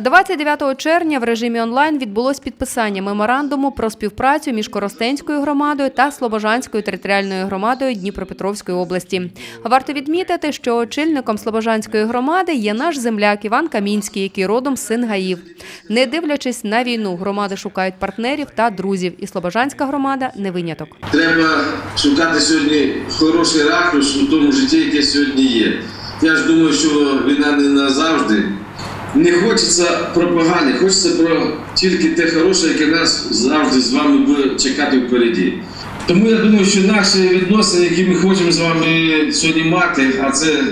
29 червня в режимі онлайн відбулось підписання меморандуму про співпрацю між Коростенською громадою та Слобожанською територіальною громадою Дніпропетровської області. Варто відмітити, що очільником Слобожанської громади є наш земляк Іван Камінський, який родом син Гаїв. Не дивлячись на війну, громади шукають партнерів та друзів, і Слобожанська громада не виняток. Треба шукати сьогодні хороший ракурс у тому житті, яке сьогодні є. Я ж думаю, що війна не назавжди. Не хочеться пропаганди, хочеться про тільки те хороше, яке нас завжди з вами буде чекати впереді. Тому я думаю, що наші відносини, які ми хочемо з вами сьогодні мати, а це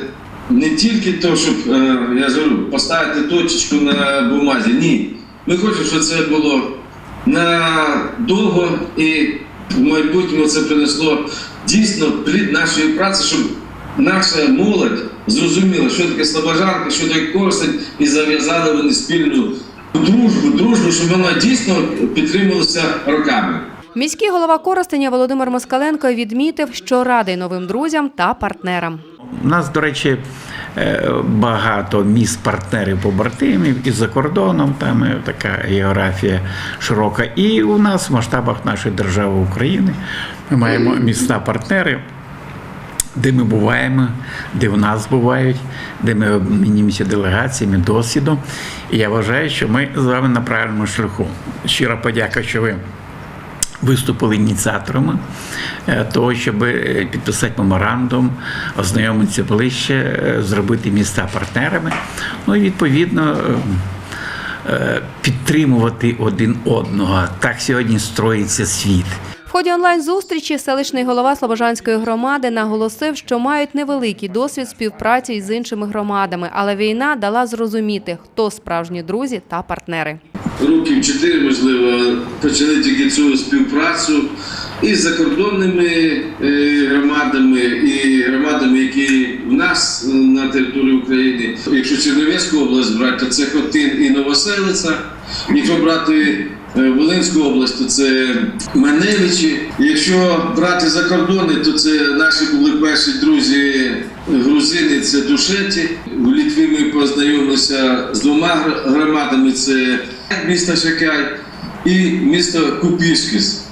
не тільки то, щоб е, я ж поставити точечку на бумазі. Ні. Ми хочемо, щоб це було надовго і в майбутньому це принесло дійсно плід нашої праці, щоб наша молодь зрозуміла, що таке слобожанка, що таке корсень, і зав'язали вони спільну дружбу, дружбу, щоб вона дійсно підтримувалася роками. Міський голова Коростеня Володимир Москаленко відмітив, що радий новим друзям та партнерам. У нас, до речі, е, багато міст партнерів побратимів і за кордоном, там така географія широка. І у нас в масштабах нашої держави України ми маємо міста партнери. Де ми буваємо, де в нас бувають, де ми обмінюємося делегаціями, досвідом. І я вважаю, що ми з вами на правильному шляху. Щира подяка, що ви виступили ініціаторами е, того, щоб е, підписати меморандум, ознайомитися ближче, е, зробити міста партнерами. Ну і відповідно. Підтримувати один одного. Так сьогодні строїться світ. Ході онлайн-зустрічі селищний голова Слобожанської громади наголосив, що мають невеликий досвід співпраці із іншими громадами, але війна дала зрозуміти, хто справжні друзі та партнери. років чотири, можливо, почали тільки цю співпрацю і з закордонними е, громадами, і громадами, які в нас е, на території України. Якщо Чернівецьку область брати, то це Хотин і Новоселиця. Якщо брати е, Волинську область, то це Маневичі. Якщо брати закордони, то це наші були перші друзі грузини, це Душеті. В Літві ми познайомилися з двома громадами: це місто Шакай і місто Купішкіс.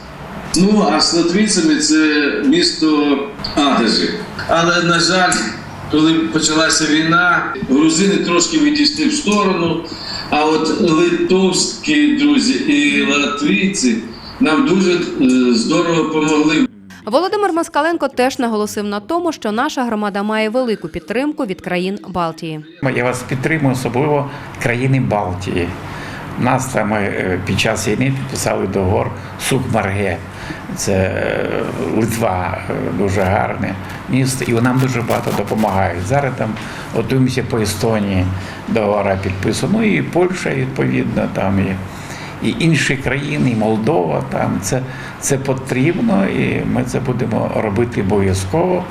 Ну а з латвійцями це місто Адежі. Але на жаль, коли почалася війна, грузини трошки відійшли в сторону. А от литовські друзі і латвійці нам дуже е, здорово допомогли. Володимир Москаленко теж наголосив на тому, що наша громада має велику підтримку від країн Балтії. Я вас підтримую, особливо країни Балтії. Нас там е, під час війни підписали договор Сукмарге. Це е, Литва, е, дуже гарне місто, і нам дуже багато допомагають. Зараз там готуємося по Естонії, договора підписано. Ну і Польща, відповідно, там і, і інші країни, і Молдова. Там це, це потрібно, і ми це будемо робити обов'язково.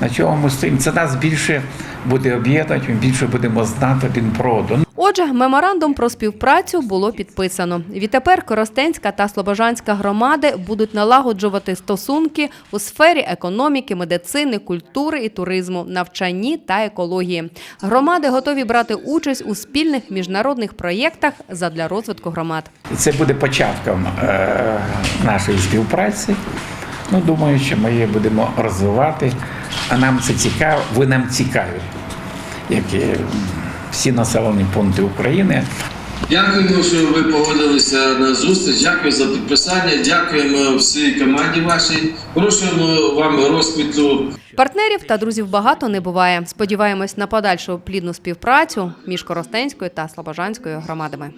На чому ми стоїмо? Це нас більше буде об'єднувати, ми більше будемо знати один про одного. Отже, меморандум про співпрацю було підписано. Відтепер Коростенська та Слобожанська громади будуть налагоджувати стосунки у сфері економіки, медицини, культури і туризму, навчанні та екології. Громади готові брати участь у спільних міжнародних проєктах задля розвитку громад. Це буде початком е, нашої співпраці. Ну, думаю, що ми її будемо розвивати. А нам це цікаво, ви нам цікаві, як всі населені пункти України. Дякуємо, що ви погодилися на зустріч. Дякую за підписання. Дякуємо всій команді вашій. Хорошого вам розквіту. Партнерів та друзів багато не буває. Сподіваємось на подальшу плідну співпрацю між Коростенською та Слобожанською громадами.